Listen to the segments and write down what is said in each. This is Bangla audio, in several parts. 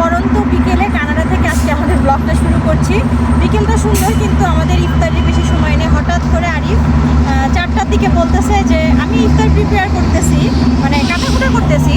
পরন্ত বিকেলে কানাডা থেকে আজকে আমাদের ব্লগটা শুরু করছি। বিকেলটা সুন্দর, কিন্তু আমাদের ইফতারির বেশি সময় নেই। হঠাৎ করে আরিফ চারটার দিকে বলতেছে যে, আমি ইফতার প্রিপেয়ার করতেছি মানে কাটাকুটা করতেছি,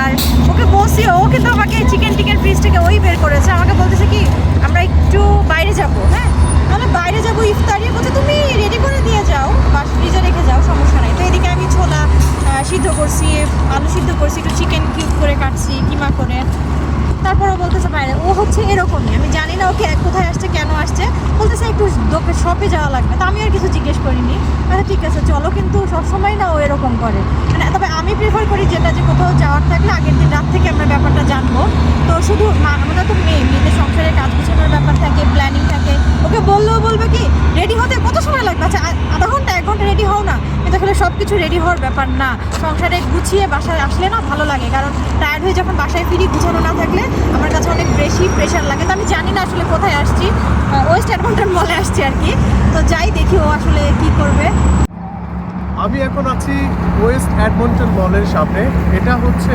আর ওকে বসি ও কিন্তু আমাকে চিকেন টিকেন ফ্রিজ থেকে ওই বের করেছে। আমাকে বলতেছে কি, আমরা একটু বাইরে যাব হ্যাঁ? আমরা বাইরে যাব ইফতারি বলছে তুমি রেডি করে দিয়ে যাও, বা ফ্রিজে রেখে যাও, সমস্যা নাই। তো এদিকে আমি ছোলা সিদ্ধ করছি, আলু সিদ্ধ করছি, একটু চিকেন কিউব করে কাটছি, কিমা করে। তারপরে বলতেছে বাইরে। ও হচ্ছে এরকমই। আমি জানি না ওকে কোথায় আসছে, কেন আসছে। বলতেছে একটু দোকে শপে যাওয়া লাগবে। তো আমি আর কিছু জিজ্ঞেস করিনি। আচ্ছা ঠিক আছে, চলো। কিন্তু সবসময় না ও এরকম করে। মানে তবে আমি প্রেফার করি যেটা যে কোথাও যাওয়ার থাকলে আগের দিন রাত থেকে আমরা ব্যাপারটা জানব। তো শুধু আমরা তো মেয়ে, মেয়েদের সংসারে কাজ গুছানোর ব্যাপার থাকে প্ল্যানিং থাকে। ওকে বললেও বলবে কি রেডি হতে কত সময় লাগবে? আচ্ছা আধা ঘণ্টা, এক ঘণ্টা রেডি হও না। আসলে সব কিছু রেডি হওয়ার ব্যাপার না। সংসারে গুছিয়ে বাসায় আসলে না ভালো লাগে, কারণ টায়ার্ড হয়ে যখন বাসায় ফিরি, গুছানো না থাকলে আমার কাছে অনেক বেশি প্রেশার লাগে। তো আমি জানি না আসলে কোথায় আসছি। ওয়েস্ট অ্যাডমন্টন মলে আসছি আর কি। তো যাই দেখি ও আসলে কি করবে। আমি এখন আছি ওয়েস্ট অ্যাডমন্টন মলের সামনে। এটা হচ্ছে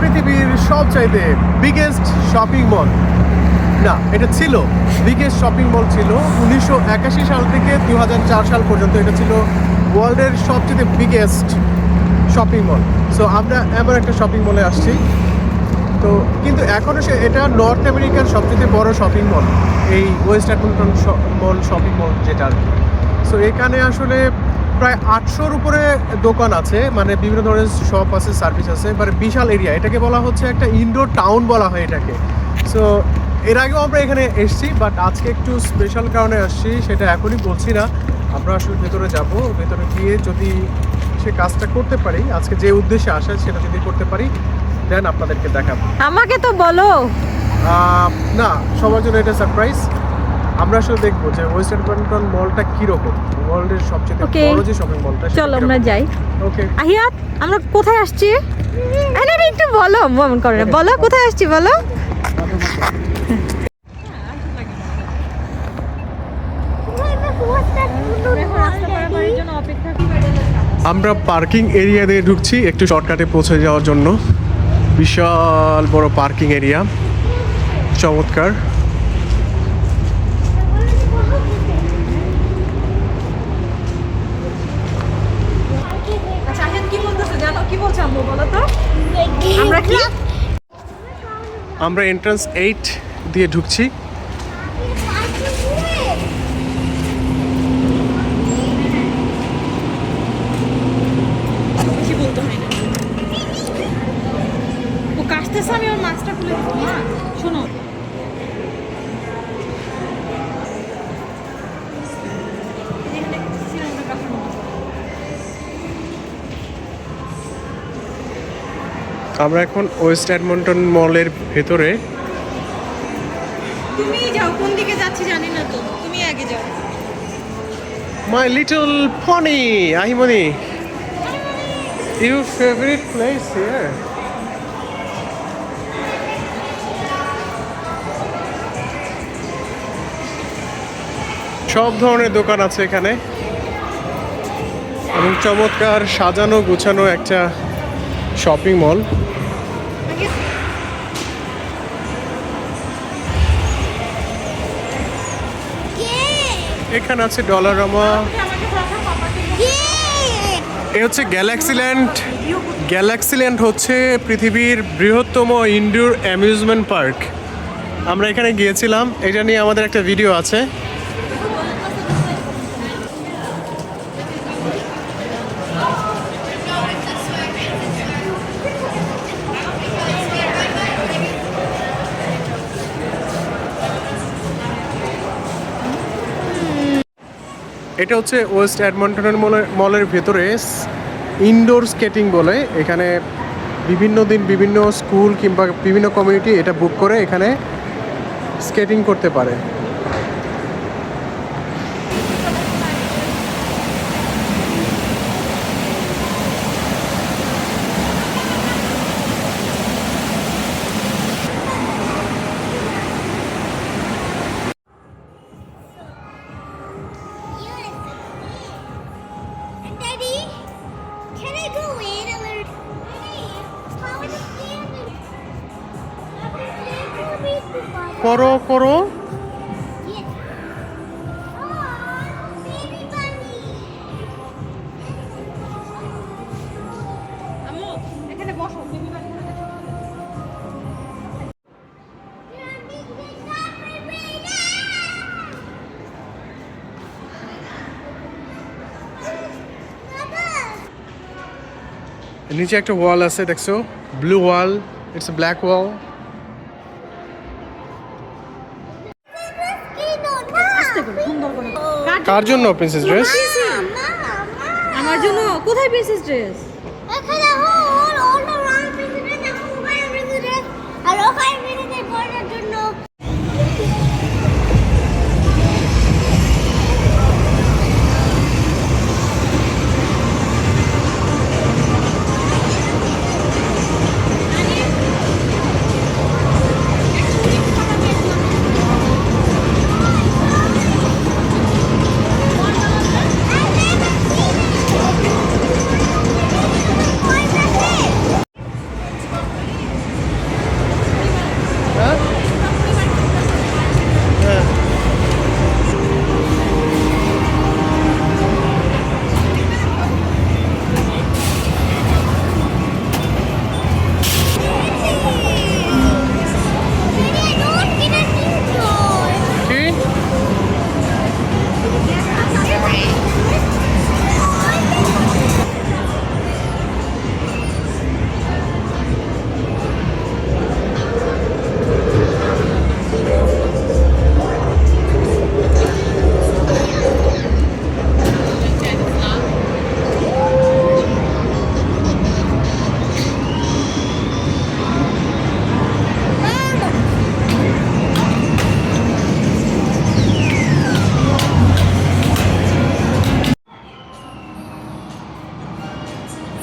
পৃথিবীর সবচাইতে বিগেস্ট শপিং মল না, এটা ছিল বিগেস্ট শপিং মল ছিল উনিশশো একাশি সাল থেকে দু হাজার চার সাল পর্যন্ত। এটা ছিল ওয়ার্ল্ডের সবচেয়ে বিগেস্ট শপিং মল সো আমরা এমন একটা শপিং মলে আসছি। তো, কিন্তু এখনও সে, এটা নর্থ আমেরিকার সবচেয়ে বড় শপিং মল এই West Edmonton mall shopping mall যেটা আর কি। সো এখানে আসলে প্রায় আটশোর উপরে দোকান আছে। মানে বিভিন্ন ধরনের শপ আছে সার্ভিস আছে মানে বিশাল এরিয়া এটাকে বলা হচ্ছে একটা ইনডোর টাউন বলা হয় এটাকে। সো এর আগেও আমরা এখানে এসেছি বাট আজকে একটু স্পেশাল কারণে আসছি, সেটা এখনই বলছি না। আমরা আসলে ভেতরে যাব ভেতরে গিয়ে যদি সে কাজটা করতে পারি আজকে যে উদ্দেশ্যে আসা সেটা যদি করতে পারি দেন আপনাদেরকে দেখাবো। আমাকে তো বলো। না সবার জন্য এটা সারপ্রাইজ আমরা আসলে দেখব যে ওয়েস্ট অ্যাডমন্টন মলটা কীরকম। ওয়ার্ল্ডের সবচেয়ে. বড় যে শপিং মলটা চলো আমরা যাই। ওকে আহিয়াত আমরা কোথায় আসছি? আরে, একটু বলো মন করে বলো কোথায় আসছি বলো? আমরা পার্কিং এরিয়া দিয়ে ঢুকছি একটু শর্টকাটে পৌঁছে যাওয়ার জন্য। বিশাল বড় পার্কিং এরিয়া। চমৎকার। আচ্ছা আমরা এন্ট্রান্স এইট দিয়ে ঢুকছি বেশি বলতে হয় না ও আমি ওর মাছটা খুলে দেবো মা শোনো। আমরা এখন ওয়েস্ট অ্যাডমন্টন মলের ভেতরে। তুমি যাও কোন দিকে যাচ্ছি জানি না তো। তুমি আগে যাও। মাই লিটল পনি আহিমনি। ইউর ফেভারিট প্লেস হিয়ার সব ধরনের দোকান আছে এখানে। এবং চমৎকার সাজানো, গুছানো একটা শপিং মল এখানে আছে ডলারামা এ হচ্ছে গ্যালাক্সিল্যান্ড গ্যালাক্সিল্যান্ড হচ্ছে পৃথিবীর বৃহত্তম ইনডোর অ্যামিউজমেন্ট পার্ক আমরা এখানে গিয়েছিলাম। এটা নিয়ে আমাদের একটা ভিডিও আছে। এটা হচ্ছে ওয়েস্ট অ্যাডমন্টনের মলের মলের ভেতরে ইনডোর স্কেটিং বলে। এখানে বিভিন্ন দিন বিভিন্ন স্কুল কিংবা বিভিন্ন কমিউনিটি এটা বুক করে এখানে স্কেটিং করতে পারে। করো করো। নিচে একটা ওয়াল আছে দেখছ? Blue wall it's black wall. কার জন্য প্রিন্সেস ড্রেস আমার জন্য? কোথায় princess dress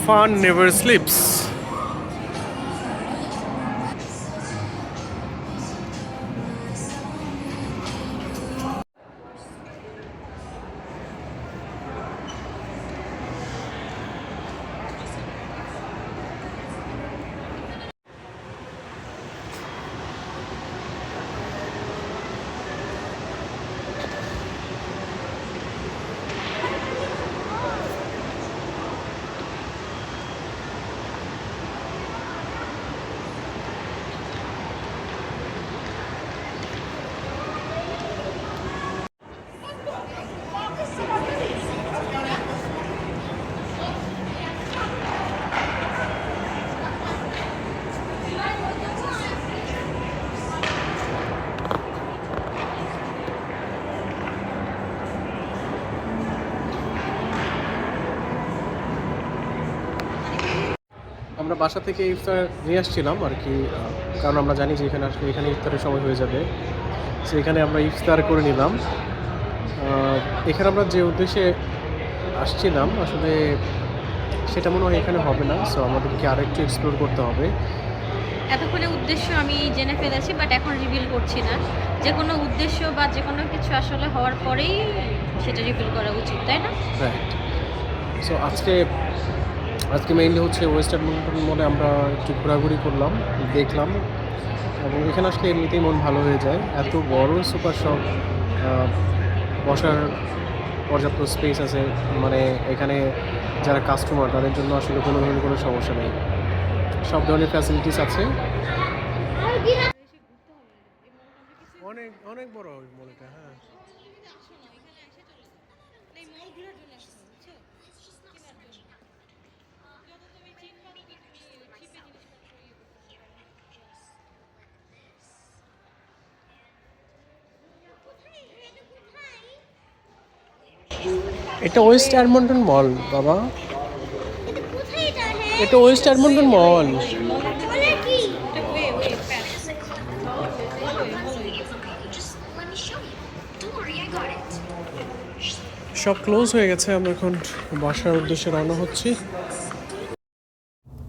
Fun never sleeps. আমরা বাসা থেকে ইফতার নিয়ে আসছিলাম আর কি কারণ আমরা জানি যে এখানে আসলে এখানে ইফতারের সময় হয়ে যাবে। সো এখানে আমরা ইফতার করে নিলাম। এখানে আমরা যে উদ্দেশ্যে আসছিলাম আসলে সেটা মনে হয় এখানে হবে না। সো আমাদেরকে আরেকটু এক্সপ্লোর করতে হবে। এতক্ষণে উদ্দেশ্য আমি জেনে ফেলেছি বাট এখন রিভিল করছি না। যে কোনো উদ্দেশ্য বা যে কোনো কিছু আসলে হওয়ার পরেই সেটা রিভিল করা উচিত তাই না? রাইট সো আজকে আজকে মেইনলি হচ্ছে ওয়েস্টার্ন মলে আমরা একটু ঘোরাঘুরি করলাম দেখলাম এবং এখানে আসলে এমনিতেই মন ভালো হয়ে যায়। এত বড় সুপার শপ বসার পর্যাপ্ত স্পেস আছে মানে এখানে যারা কাস্টমার তাদের জন্য আসলে কোনো ধরনের কোনো সমস্যা নেই। সব ধরনের ফ্যাসিলিটিস আছে। অনেক অনেক বড় মলটা হ্যাঁ। এটা ওয়েস্ট এডমন্টন মল, বাবা। এটা ওয়েস্ট এডমন্টন মল। সব ক্লোজ হয়ে গেছে, আমরা এখন বাসার উদ্দেশ্যে রওনা হচ্ছি।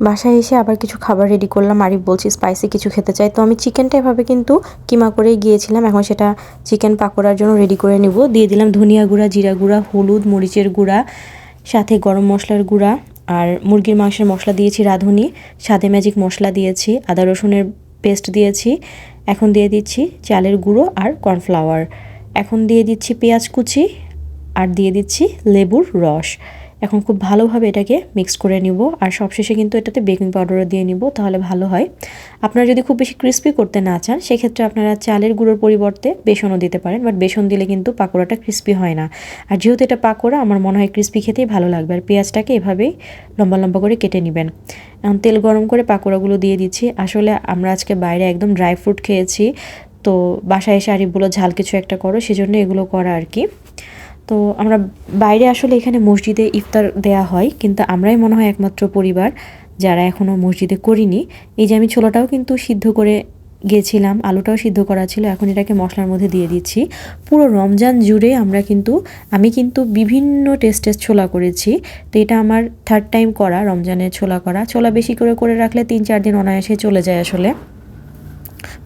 বাসায় এসে আবার কিছু খাবার রেডি করলাম। আরিফ বলছি স্পাইসি কিছু খেতে চাই। তো আমি চিকেনটা এভাবে কিন্তু কিমা করেই গিয়েছিলাম। এখন সেটা চিকেন পাকোড়ার জন্য রেডি করে নিব। দিয়ে দিলাম ধনিয়া গুঁড়া, জিরা গুঁড়া, হলুদ, মরিচের গুঁড়া, সাথে গরম মশলার গুঁড়া আর মুরগির মাংসের মশলা দিয়েছি রাঁধুনি। সাদে ম্যাজিক মশলা দিয়েছি, আদা রসুনের পেস্ট দিয়েছি। এখন দিয়ে দিচ্ছি চালের গুঁড়ো আর কর্নফ্লাওয়ার এখন দিয়ে দিচ্ছি পেঁয়াজ কুচি আর দিয়ে দিচ্ছি লেবুর রস। এখন খুব ভালোভাবে এটাকে মিক্স করে নিব। আর সবশেষে কিন্তু এটাতে বেকিং পাউডারও দিয়ে নিব, তাহলে ভালো হয়। আপনারা যদি খুব বেশি ক্রিস্পি করতে না চান, সেক্ষেত্রে আপনারা চালের গুঁড়োর পরিবর্তে বেসনও দিতে পারেন। বাট বেসন দিলে কিন্তু পাকোড়াটা ক্রিস্পি হয় না। আর যেহেতু এটা পাকোড়া, আমার মনে হয় ক্রিস্পি খেতেই ভালো লাগবে। আর পেঁয়াজটাকে এভাবেই লম্বা লম্বা করে কেটে নেবেন। এখন তেল গরম করে পাকোড়াগুলো দিয়ে দিচ্ছি। আসলে আমরা আজকে বাইরে একদম ড্রাই ফ্রুট খেয়েছি। তো বাসায় এসে আরিফগুলো ঝাল কিছু একটা করো। সেজন্য এগুলো করা আর কি। তো আমরা বাইরে আসলে এখানে মসজিদে ইফতার দেয়া হয়, কিন্তু আমরাই মনে হয় একমাত্র পরিবার যারা এখনও মসজিদে করিনি। এই যে আমি ছোলাটাও কিন্তু সিদ্ধ করে গেছিলাম, আলুটাও সিদ্ধ করা ছিল, এখন এটাকে মশলার মধ্যে দিয়ে দিচ্ছি। পুরো রমজান জুড়ে আমরা কিন্তু, আমি কিন্তু বিভিন্ন টেস্টের ছোলা করেছি, তো এটা আমার থার্ড টাইম করা, রমজানের ছোলা করা। ছোলা বেশি করে করে রাখলে তিন চার দিন অনায়াসে চলে যায় আসলে।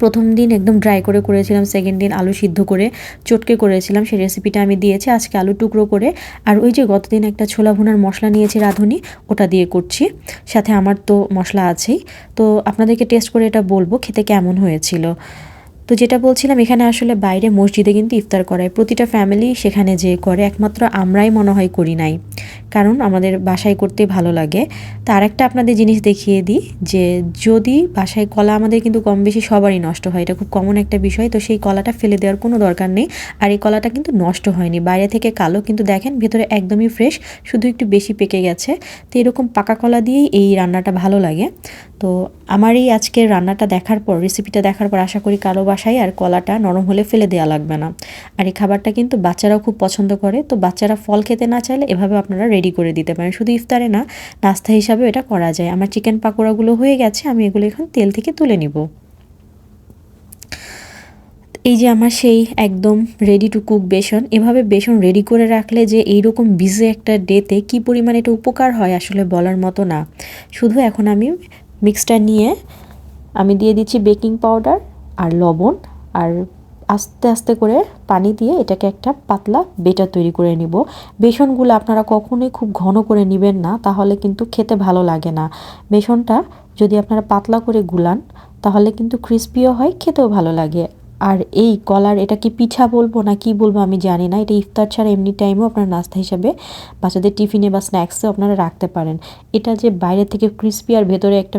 প্রথম দিন একদম ড্রাই করে করেছিলাম সেকেন্ড দিন আলু সিদ্ধ করে চটকে করেছিলাম, সেই রেসিপিটা আমি দিয়েছি, আজকে আলু টুকরো করে। আর ওই যে গতদিন একটা ছোলা ভুনার মশলা নিয়েছি রাঁধুনি, ওটা দিয়ে করছি। সাথে আমার তো মশলা আছেই। তো আপনাদেরকে টেস্ট করে এটা বলব, খেতে কেমন হয়েছিল? তো যেটা বলছিলাম, এখানে আসলে বাইরে মসজিদে কিন্তু ইফতার করায়, প্রতিটা ফ্যামিলি সেখানে যে করে, একমাত্র আমরাই মনে হয় করি নাই। কারণ আমাদের বাসায় করতে ভালো লাগে। তার একটা আপনাদের জিনিস দেখিয়ে দিই যে, যদি বাসায় কলা আমাদের কিন্তু কম বেশি সবারই নষ্ট হয়, এটা খুব কমন একটা বিষয়। তো সেই কলাটা ফেলে দেওয়ার কোনো দরকার নেই। আর এই কলাটা কিন্তু নষ্ট হয়নি। বাইরে থেকে কালো কিন্তু দেখেন, ভেতরে একদমই ফ্রেশ শুধু একটু বেশি পেকে গেছে। তো এরকম পাকা কলা দিয়েই এই রান্নাটা ভালো লাগে। তো আমার এই আজকের রান্নাটা দেখার পর রেসিপিটা দেখার পর আশা করি কারও বাসায় আর কলাটা নরম হলে ফেলে দেওয়া লাগবে না। আর এই খাবারটা কিন্তু বাচ্চারাও খুব পছন্দ করে। তো বাচ্চারা ফল খেতে না চাইলে এভাবে আপনারা করে দিতে পারেন। শুধু ইফতারে না, নাস্তা হিসাবে এটা করা যায়। আমার চিকেন পাকোড়াগুলো হয়ে গেছে, আমি এগুলো এখন তেল থেকে তুলে নিব। এই যে আমার সেই একদম রেডি টু কুক বেসন, এভাবে বেসন রেডি করে রাখলে যে এইরকম বিজে একটা ডেতে কি পরিমাণে এটা উপকার হয় আসলে বলার মতো না। শুধু এখন আমি মিক্সটা নিয়ে আমি দিয়ে দিচ্ছি বেকিং পাউডার আর লবণ আর আস্তে আস্তে করে পানি দিয়ে এটাকে একটা পাতলা বেটা তৈরি করে নিব। বেসনগুলো আপনারা কখনোই খুব ঘন করে নেবেন না, তাহলে কিন্তু খেতে ভালো লাগে না। বেসনটা যদি আপনারা পাতলা করে গুলান, তাহলে কিন্তু ক্রিস্পিও হয়, খেতেও ভালো লাগে। আর এই কলার, এটা কি পিঠা বলব না কি বলব আমি জানি না। এটা ইফতার ছাড়া এমনি টাইমেও আপনার নাস্তা হিসাবে বাচ্চাদের টিফিনে বা স্ন্যাক্সে আপনারা রাখতে পারেন। এটা যে বাইরে থেকে ক্রিস্পি আর ভেতরে একটা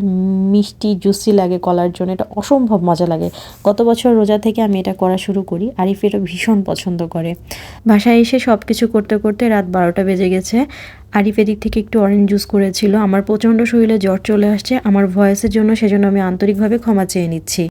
মিষ্টি জুসি লাগে কলার জন্য, এটা অসম্ভব মজা লাগে। গত বছর রোজা থেকে আমি এটা করা শুরু করি, আরিফ এটা ভীষণ পছন্দ করে। বাসায় এসে সব কিছু করতে করতে রাত বারোটা বেজে গেছে। আরিফ এদিক থেকে একটু অরেঞ্জ জুস করেছিল। আমার প্রচণ্ড শরীরে জ্বর চলে আসছে, আমার ভয়েসের জন্য সেজন্য আমি আন্তরিকভাবে ক্ষমা চেয়ে নিচ্ছি।